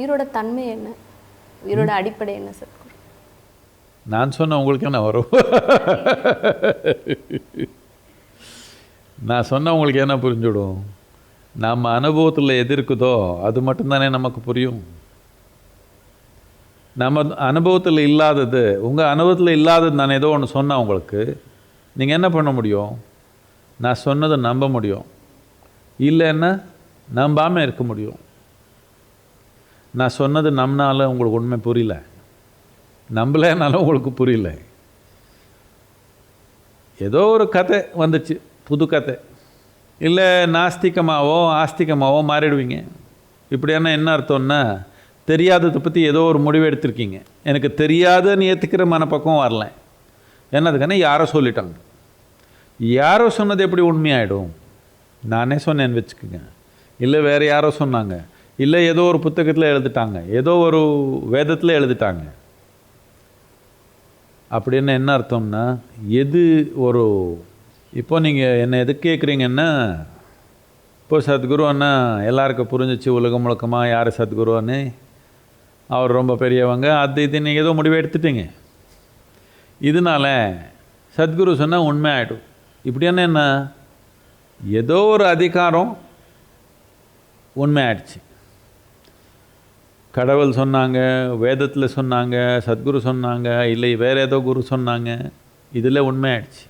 உயிரோட தன்மை என்ன? உயிரோட அடிப்படை என்ன சார்? நான் சொன்ன உங்களுக்கு என்ன வரும்? நான் சொன்ன உங்களுக்கு என்ன புரிஞ்சுடும்? நம்ம அனுபவத்தில் எது இருக்குதோ அது மட்டும்தானே நமக்கு புரியும். நம்ம அனுபவத்தில் இல்லாதது உங்கள் அனுபவத்தில் இல்லாதது நான் ஏதோ ஒன்று சொன்னேன் உங்களுக்கு நீங்கள் என்ன பண்ண முடியும்? நான் சொன்னதை நம்ப முடியும். இல்லைன்னா நம்பாமல் இருக்க முடியும். நான் சொன்னது நம்பினால உங்களுக்கு உண்மை புரியல. நம்பலைனாலும் உங்களுக்கு புரியல. ஏதோ ஒரு கதை வந்துச்சு புது கதை. இல்லை நாஸ்திகமாகவோ ஆஸ்திகமாகவோ மாறிடுவீங்க. இப்படியான என்ன அர்த்தம்னா தெரியாததை பற்றி ஏதோ ஒரு முடிவு எடுத்திருக்கீங்க. எனக்கு தெரியாதுன்னு ஏற்றுக்கிற மனப்பக்கம் வரல. என்னதுக்கான யாரோ சொல்லிட்டாங்க. யாரோ சொன்னது எப்படி உண்மையாயிடும்? நானே சொன்னேன்னு வச்சுக்கோங்க. இல்லை வேறு யாரோ சொன்னாங்க. இல்லை ஏதோ ஒரு புத்தகத்தில் எழுதிட்டாங்க. ஏதோ ஒரு வேதத்தில் எழுதிட்டாங்க. அப்படின்னு என்ன அர்த்தம்னா எது ஒரு இப்போ நீங்கள் என்னை எது கேட்குறீங்கன்னா இப்போ சத்குரு அண்ணா எல்லாருக்கும் புரிஞ்சிச்சு உலகம் முழுக்கமாக யார் சத்குருன்னு அவர் ரொம்ப பெரியவங்க. அது இது நீங்கள் ஏதோ முடிவு எடுத்துட்டீங்க. இதனால சத்குரு சொன்னால் உண்மை ஆகிடும் இப்படியான என்ன ஏதோ ஒரு அதிகாரம் உண்மை ஆயிடுச்சு கடவுள் சொன்னாங்க வேதத்தில் சொன்னாங்க சத்குரு சொன்னாங்க இல்லை வேறு ஏதோ குரு சொன்னாங்க. இதில் உண்மையாயிடுச்சு.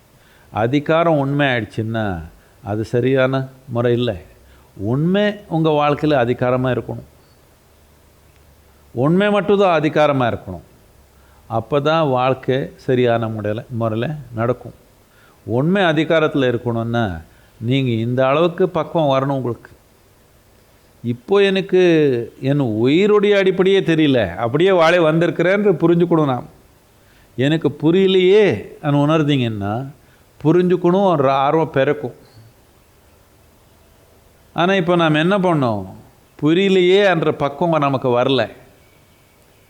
அதிகாரம் உண்மையாயிடுச்சுன்னா அது சரியான முறை இல்லை. உண்மை உங்கள் வாழ்க்கையில் அதிகாரமாக இருக்கணும். உண்மை மட்டும்தான் அதிகாரமாக இருக்கணும். அப்போ தான் வாழ்க்கை சரியான முறையில் முறையில் நடக்கும். உண்மை அதிகாரத்தில் இருக்கணும்னா நீங்கள் இந்த அளவுக்கு பக்குவம் வரணும் உங்களுக்கு. இப்போ எனக்கு என் உயிருடைய அடிப்படையே தெரியல. அப்படியே வாழை வந்திருக்கிறேன்னு புரிஞ்சுக்கணும் நான். எனக்கு புரியலையே நான் உணர்ந்தீங்கன்னா புரிஞ்சுக்கணும் ஒரு ஆர்வம் பிறக்கும். ஆனால் இப்போ நாம் என்ன பண்ணோம்? புரியலையே என்ற பக்கம் நமக்கு வரல.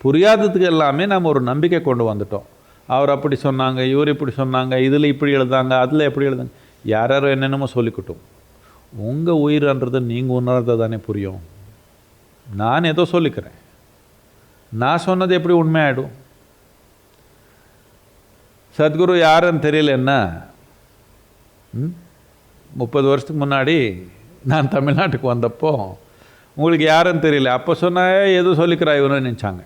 புரியாததுக்கு எல்லாமே நம்ம ஒரு நம்பிக்கை கொண்டு வந்துட்டோம். அவர் அப்படி சொன்னாங்க இவர் இப்படி சொன்னாங்க இதில் இப்படி எழுதாங்க அதில் எப்படி எழுதாங்க யார் யாரோ என்னென்னமோ சொல்லிக்கிட்டோம். உங்கள் உயிர்ன்றது நீங்கள் உணர்றது தானே புரியும். நான் ஏதோ சொல்லிக்கிறேன். நான் சொன்னது எப்படி உண்மையாயிடும்? சத்குரு யாருன்னு தெரியலன்னா ம்? முப்பது வருஷத்துக்கு முன்னாடி நான் தமிழ்நாட்டுக்கு வந்தப்போ உங்களுக்கு யாருன்னு தெரியல. அப்போ சொன்னா எதுவும் சொல்லிக்கிறா இவனு நினச்சாங்க.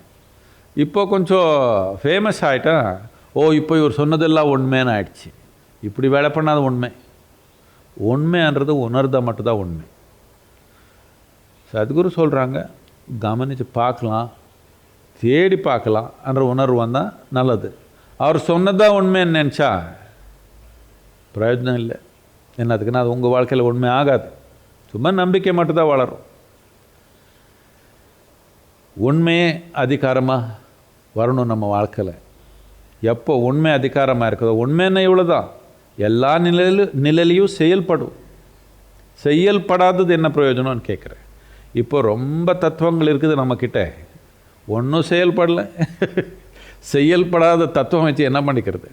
இப்போ கொஞ்சம் ஃபேமஸ் ஆகிட்டா ஓ இப்போ இவர் சொன்னதெல்லாம் உண்மைன்னு ஆயிடுச்சு. இப்படி வேலை பண்ணாத உண்மை. உண்மைன்றது உணர்ந்தா மட்டும்தான் உண்மை. சத்குரு சொல்கிறாங்க கவனித்து பார்க்கலாம் தேடி பார்க்கலாம் என்ற உணர்வு வந்தால் நல்லது. அவர் சொன்னதான் உண்மைன்னு நினச்சா பிரயோஜனம் இல்லை. என்னதுக்குன்னா அது உங்கள் வாழ்க்கையில் உண்மை ஆகாது. சும்மா நம்பிக்கை மட்டும்தான் வளரும். உண்மையே அதிகாரமாக வரணும் நம்ம வாழ்க்கையில். எப்போ உண்மை அதிகாரமாக இருக்குதோ உண்மைன்னு இவ்வளோ தான் எல்லா நிலையிலும் நிலையிலையும் செயல்படும். செயல்படாதது என்ன பிரயோஜனம்னு கேட்குறேன். இப்போ ரொம்ப தத்துவங்கள் இருக்குது நம்மக்கிட்ட. ஒன்றும் செயல்படலை. செயல்படாத தத்துவம் வச்சு என்ன பண்ணிக்கிறது?